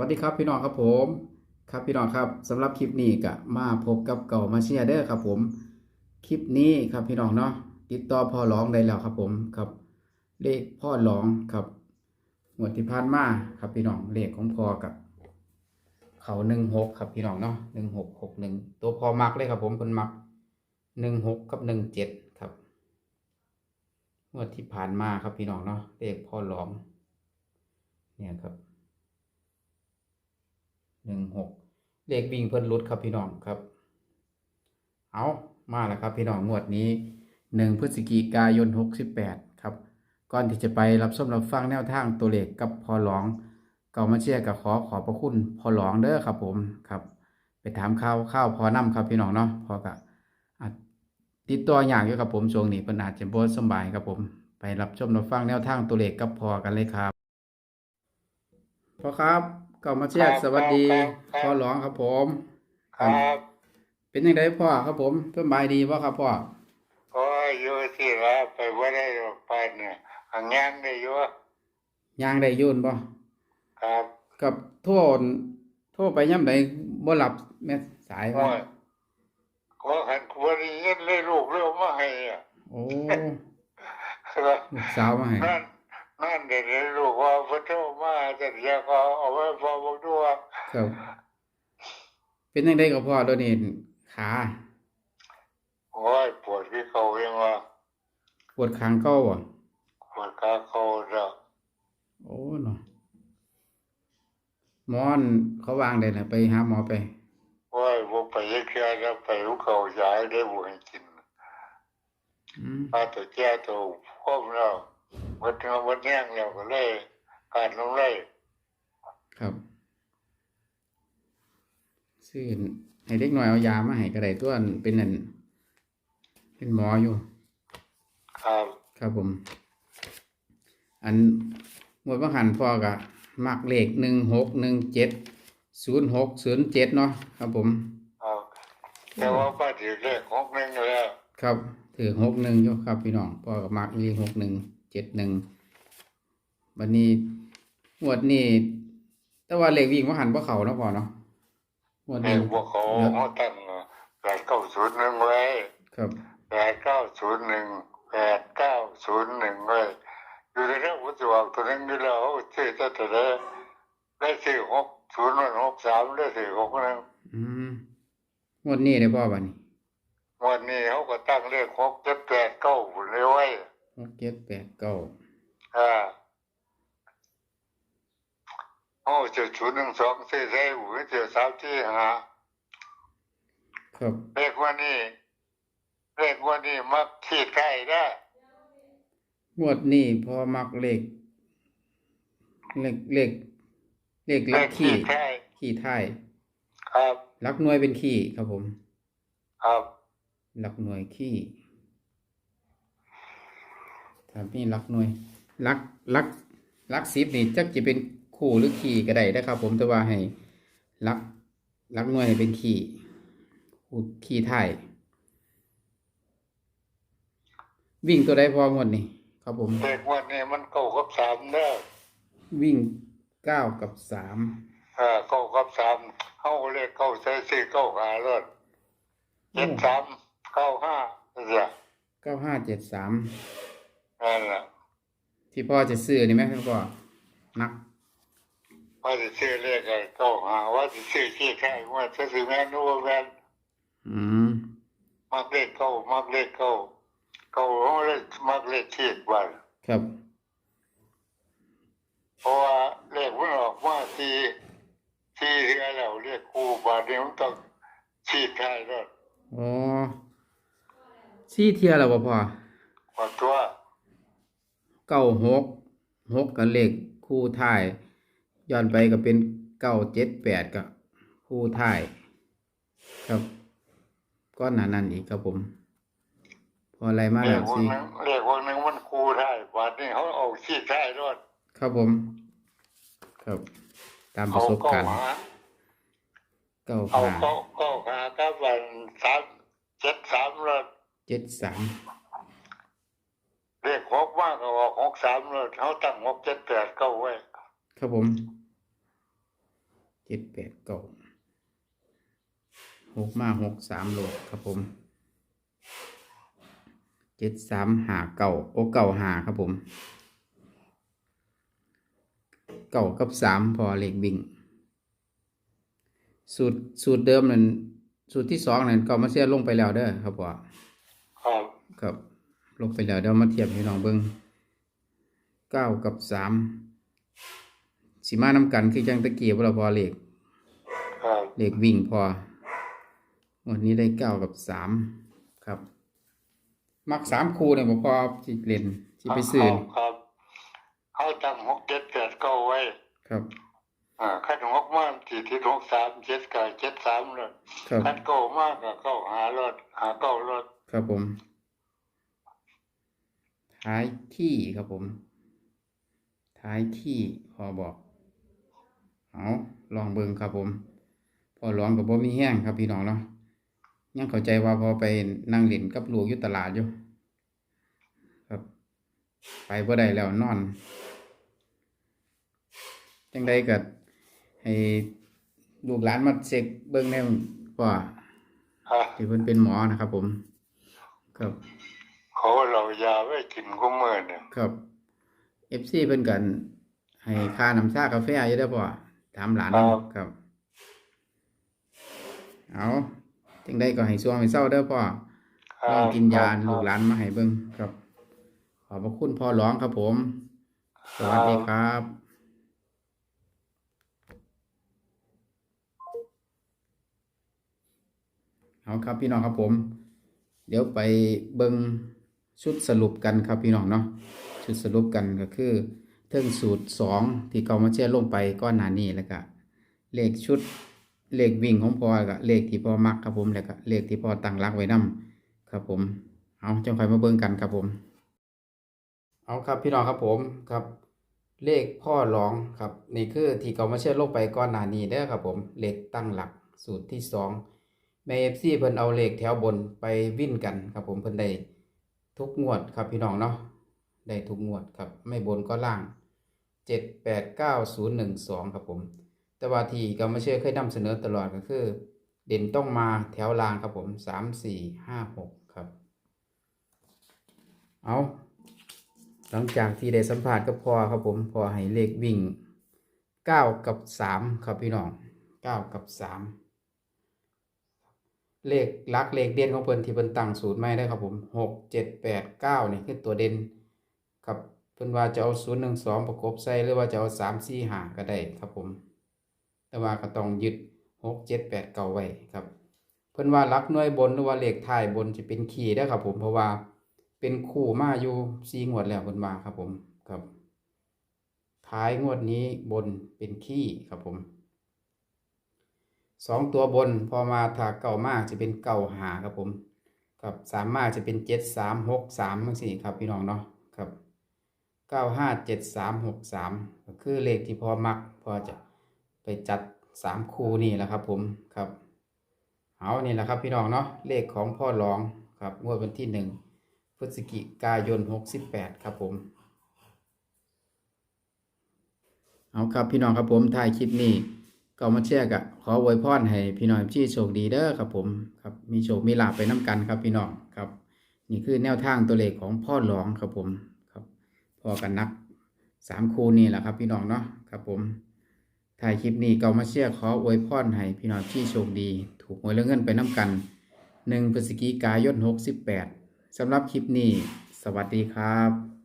วัสดีครับพี่น้องครับผม ครับพี่น้องครับสำหรับคลิปนี้ก็มาพบกับเก่ามาเชียร์เด้อครับผม คลิปนี้ครับพี่น้องเนาะติดต่อพ่อร้องได้แล้วครับผมครับเลขพ่อร้องครับงวดที่ผ่านมาครับพี่น้องเลขของพ่อกับ เขาหนึ่งหกครับพี่น้องเนาะหนึ่งหกหกหนึ่งตัวพอมักเลยครับผมเป็นมักหนึ่งหกกับหนึ่งเจ็ดครับงวดที่ผ่านมาครับพี่น้องเนาะเลขพ่อร้อง เนี่ยครับ หนึ่งหกเลขวิ่งเพิ่นรุดครับพี่น้องครับ เอามาแล้วครับพี่น้องงวดนี้หนึ่งพฤศจิกายนหกสิบแปดครับ ก่อนที่จะไปรับชมรับฟังแนวทางตัวเลขกับพอหลองก่ามาเชียร์กับขอขอบพระคุณพอหลองเด้อครับผมครับ ไปถามข้าวข้าวพอน้ำครับพี่น้องเนาะพอกะติดต่ออย่างอยู่ครับผมช่วงนี้เพิ่นอาจจะบ่สบายครับผม ไปรับชมรับฟังแนวทางตัวเลขกับพอกันเลยครับพอครับ ก่ามาเชียร์ครับสวัสดีครับครับพ่อหลองครับผมครับเป็นยังไงพ่อครับผมสำบายดีบ่ครับพ่อก็อยู่ที่ละไปว่าได้หรอกไปเนี่ยหางยังได้อยู่ย่างได้อยุ่นบ่ครับกับโทษโทษไปย่ำใดบ่หลับแม่สายโอ้บ่ยก็หันวันนี้เงินเลยลูกเรื่องมาให้อะโอ้ครับลูกสาวมาให้ นั่นนั่นเด็กเลยลูกว่าพระเจ้ามาจะเรียกเขาเอาไว้พอบอกด้วยครับ เป็นยังไงกับพ่อตัวนี้ขาโอ้ยปวดที่เขาเองว่าปวดขางเก้าบ่ปวดขาเขาเนาะโอ้เนาะหมอนเขาวางได้น่ะไปหาหมอไปโอ้ยผมไปยังแค่แล้วไปรู้เขาย้ายได้บุญกินอืมอาตัวแก่ตัวพ่อมเรา วันนี้วันแย่งเราก็เลยการลงเลยครับซื้อให้เด็กน้อยเอายามาให้ก็ได้ตัวอันเป็นนั่นเป็นหมออยู่ ครับ ครับผม อันหมวดว่าหันพ่อกะมักเลขหนึ่งหกหนึ่งเจ็ดศูนย์หกศูนย์เจ็ดเนาะครับผมครับแต่ว่าป้าถือเลขของหนึ่งแล้ว ครับ ถือหกหนึ่งอยู่ครับพี่น้องพ่อกับมักเลขหกหนึ่ง เจ็ดหนึ่งวันนี้หมวดนี้แต่ว่าเลขวิ่งว่าหันว่าเขาเนาะพ่อเนาะหมวดเลนี้ขพวกเขาเขาตั้งแปดเก้าศูนย์หนึ่งไว้ครับแปดเก้าศูนย์หนึ่งแปดเก้าศูนย์หนึ่งไว้อยู่ในเรื่องวัตถุวัตัวนึงนี่เราซื้อตั้งแต่ได้ได้ซื้อหกศูนย์หกสามได้ซื้อหกหนึ่งอืมหมวดนี้เลยพ่อบัดนี้วันนี้เขาก็ตั้งเลขหกเจ็ดแปดเก้าหุ่นเลยไว้ หกเจ็ดแปดเก้าอ่าโอ้เจ้าศูนย์หนึ่งสองสี่สี่หุ่นเจ้าสามที่หาครับเลขวันนี้เลขวันนี้มักขีดไก่ได้หมวดนี้พ่อมักเลขเลขเลขเลขเลลักขขีขี้ดไก่ขี้ท้ายครับลักหน่วยเป็นขี้ครับผม ครับลักหน่วยขี้ ถ้ามีลักหน่วยลักลักลักสิบนี่จักจะเป็นคู่หรือขี้ก็ได้นะครับ ผมแต่ว่าให้ลักลักหน่วยให้เป็นขี้คู่ขี้ท้ายวิ่งตัวใดพอหมดนี่ครับผมเลขวันนี้มันเก้ากับสามเด้อวิ่งเก้ากับสามอ่าเก้ากับสามเขาเลขเก้าใส่สี่เก้าหาเลยเจ็ดสามเก้าห้าเนี่ยเก้าห้าเจ็ดสาม นั่นแหละที่พ่อจะซื้อนี่ไหมครับพ่อนักว่าจะซื้อเลขอะไรเก้าหาว่าจะซื้อขี้ไก่ว่าจะซื้อแม่นู้นแม่นอืมมักเลขเก้ามักเลขเก้าเก้าเขาเลขมักเลขขีดวันครับเพราะว่าเลขมันออกมาทีทีเรือแล้วเลขคู่บาทนี้มันต้องขีดไก่ด้วยอ๋อซี่เทียแล้วบ่พ่อว่าตัว เก้าหกหกกับเลขคู่ท้ายย้อนไปก็เป็นเก้าเจ็ดแปดกับคู่ท้ายครับก้อนหนานั้นอีกครับผม พออะไรมาเลแล้ขววันสินึงเลขวันนึงมันคู่ได้บาทนี้เขาเอาขีดไก่ด้วยครับผม ครับ ตามประเอาสบเก้าการณ์หาเก้าเอาห้าเก้าเก้าหากับวันสามเจ็ดสามเลยเจ็ดสาม เลขหกมากกว่าหก สามเลยเขาตั้งหกเจ็ดแปดเก้าไว้ครับผมเจ็ดแปดเก้าหกมาหกสามโหลดครับผมเจ็ดสามหาเก่าโอเก่าหาครับผม เก่ากับสามพอเลขวิ่ง สูตรสูตรเดิมนั่นสูตรที่สองนั่นก็มาเสียลงไปแล้วเด้อครับพ่อครับครับ ลงไปแล้วเดี๋ยวมาเทียบให้น้องเบิ้ง เก้ากับสามสีมาน้ำกันคือจังตะเกียบเราพอเลขครับเลขวิ่งพอ วันนี้ได้เก้ากับสามครับ มักสามคู่เนี่ยผมพอสิเล่นสิไปซื้อครับครับเขาตั้งหกเจ็ดแปดเก้าไว้ ครับอ่าขั้นหกมากที่ที่หกสามเจ็ดกับเจ็ดสามเลยครับขั้นเก้ามากกับเก้าหารถหาเก้ารถครับผมท้ายที่ครับผม ท้ายที่พอบอกเอาลองเบิ่งครับผม พอลองกับบ่มีแห้งครับพี่น้องเนาะยังเข้าใจว่าพอไปนั่งเล่นกับลูกอยู่ตลาดอยู่ครับ ไปบ่ได้แล้วนอนจังใดก็ให้ลูกหลานมาเช็คเบิ่งแน่ว่าครับที่เพิ่นเป็นหมอนะครับผม ครับเขาเรายาไว้กินกุ้งมือเนี่ยครับ เอฟซีเพิ่นกันให้ค่าน้ำชากาแฟอยู่ได้อพ่อถามหลานครับเอาจังได้ก็ให้ช่วงให้เศร้าเด้อพ่อครัลองกินยาครับลูกหลานมาให้เบิ่งครับ ขอบพระคุณพ่อร้องครับผม สวัสดีครับ เอาครับพี่น้องครับผม เดี๋ยวไปเบิ่งชุดสรุปกันครับพี่น้องเนาะ ชุดสรุปกันก็คือเทิงสูตรสองที่เขามาแช่ลงไปก้อนหนานี้แล้วก็เลขชุดเลขวิ่งของพอกับเลขที่พ่อมักครับผมแล้วก็เลขที่พ่อตั้งรักไว้นํครับผมเอาจังคอยมาเบิ่งกันครับผม เอาครับพี่น้องครับผมครับ เลขพ่อร้องครับนี่คือที่เขามาแช่ลงไปก้อนหนานี้เด้อครับผมเลขตั้งหลักสูตรที่สองแม่เอฟซีเพิ่นเอาเลขแถวบนไปวิ่นกันครับผมเพิ่นได้ทุกงวดครับพี่น้องเนาะ ได้ทุกงวดครับ ไม่บนก็ล่างเจ็ดแปดเก้าศูนย์หนึ่งสองครับผม แต่ว่าที่ก็ไม่เชื่อเคยนำเสนอตลอดก็คือ เด่นต้องมาแถวล่างครับผมสามสี่ห้าหกครับ เอาหลังจากที่ได้สัมผัสกับพอครับผม พอให้เลขวิ่งเก้ากับสามครับพี่น้องเก้ากับสามเลขลักเลขเด่นของเพิ่นที่เพิ่นตั้งสูตรไม่ได้ครับผมหกเจ็ดแปดเก้านี่คือตัวเด่น ครับเพิ่นว่าจะเอาศูนย์หนึ่งสองประกบใส่หรือว่าจะเอาสามสี่ห้าก็ได้ครับผม แต่ว่าก็ต้องยึดหกเจ็ดแปดเก้าไว้ครับ เพิ่นว่าหลักน่วยบนหรือว่าเลขท้ายบนจะเป็นขีได้ครับผมเพราะว่าเป็นคู่มาอยู่สี่งวดแล้วเพิ่นว่าครับผมครับ ท้ายงวดนี้บนเป็นขี้ครับผมสองตัวบนพอมาถ้าเก่ามากจะเป็นเก่าหาครับผม กับสามมากจะเป็นเจ็ดสามหกสามทั้งสี่ครับพี่น้องเนาะครับ เก้าห้าเจ็ดสามหกสามก็คือเลขที่พอมัก พอจะไปจัดสามคู่นี่แหละครับผมครับเอานี่แหละครับพี่น้องเนาะเลขของพ่อรองครับงวดวันที่หนึ่งพฤศจิกายนหกสิบแปดครับผม เอาครับพี่น้องครับผมถ่ายคลิปนี้ก็มาแชร์กะขออวยพรให้พี่น้องที่โชคดีเด้อครับผมครับมีโชคมีลาภไปน้กันครับพี่น้องครับ นี่คือแนวทางตัวเลขของพ่อหลองครับผม พอกันนักสามคู่นี่แหละครับ พี่น้องเนาะครับผมถ่ายคลิปนี้ก็มาเชียร์ขออวยพรให้พี่น้องที่โชคดี ถูกหวยและเงินไปน้กันหนึ่งพฤศจิกายนหกสิบแปดสำหรับคลิปนี้ สวัสดีครับ